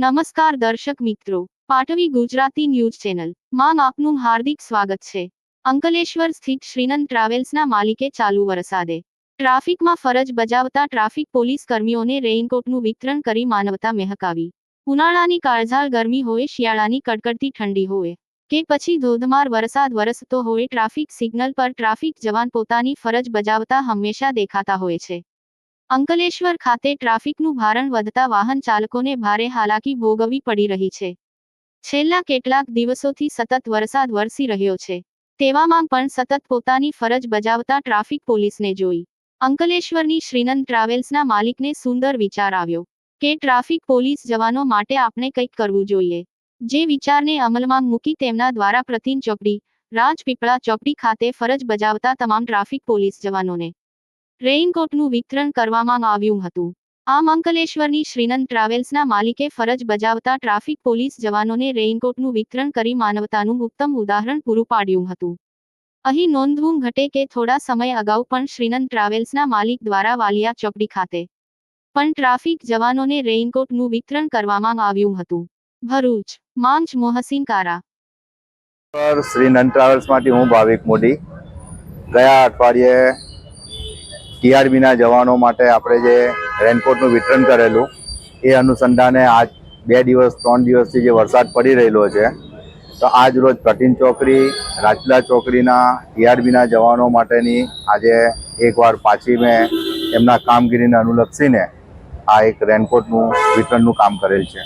નમસ્કાર દર્શક મિત્રો, પાટવી ગુજરાતી ન્યૂઝ ચેનલ. માં આપનું હાર્દિક સ્વાગત છે. અંકલેશ્વર સ્થિત શ્રીનંદ ટ્રાવેલ્સના માલિકે ચાલુ વરસાદે ટ્રાફિકમાં ફરજ બજાવતા ટ્રાફિક પોલીસ કર્મીઓને રેઇનકોટનું વિતરણ કરી માનવતા મહેકાવી. ઉનાળાની કાળઝાળ ગરમી હોય, શિયાળાની કડકડતી ઠંડી હોય કે પછી ધોધમાર વરસાદ વરસતો હોય, ટ્રાફિક સિગ્નલ પર ટ્રાફિક જવાન પોતાની ફરજ બજાવતા હંમેશા દેખાતા હોય છે. અંકલેશ્વર ખાતે ટ્રાફિકનું ભારણ વધતા વાહન ચાલકોને ભારે હાલાકી ભોગવવી પડી રહી છે. છેલ્લા કેટલાક દિવસોથી સતત વરસાદ વરસી રહ્યો છે. તેવામાં પણ સતત પોતાની ફરજ બજાવતા ટ્રાફિક પોલીસને જોઈ. અંકલેશ્વરની શ્રીનંદ ટ્રાવેલ્સના માલિકને સુંદર વિચાર આવ્યો કે ટ્રાફિક પોલીસ જવાનો માટે આપણે કંઈક કરવું જોઈએ. જે વિચારને અમલમાં મૂકી તેમના દ્વારા પ્રતિન ચોકડી, રાજપીપળા ચોકડી ખાતે ફરજ બજાવતા તમામ ટ્રાફિક પોલીસ જવાનોને રેઇનકોટનું વિતરણ કરવામાં આવ્યું હતું. આમ અંકલેશ્વરની શ્રીનંદ ટ્રાવેલ્સના માલિકે ફરજ બજાવતા ટ્રાફિક પોલીસ જવાનોને રેઇનકોટનું વિતરણ કરી માનવતાનું ઉત્તમ ઉદાહરણ પૂરું પાડ્યું હતું. અહીં નોંધવું ઘટે કે થોડા સમય અગાઉ પણ શ્રીનંદ ટ્રાવેલ્સના માલિક દ્વારા વાલિયા ચોકડી ખાતે પણ ટ્રાફિક જવાનોને રેઇનકોટનું વિતરણ કરવામાં આવ્યું હતું. ભરૂચ માંચ મોહસીન કારા શ્રીનંદ શ્રી નંદ ટ્રાવેલ્સમાંથી હું ભાવિક મોદી. ગયા અઠવાડિયે ટીઆરબીના જવાનો માટે આપણે જે રેનકોટનું વિતરણ કરેલું, એ અનુસંધાને આજ બે દિવસ, ત્રણ દિવસથી જે વરસાદ પડી રહેલો છે, તો આજ રોજ કઠિન ચોકડી રાજલા ચોકડીના ટીઆરબીના જવાનો માટેની આજે એકવાર પાછી મેં એમના કામગીરીને અનુલક્ષીને આ એક રેનકોટનું વિતરણનું કામ કરેલ છે.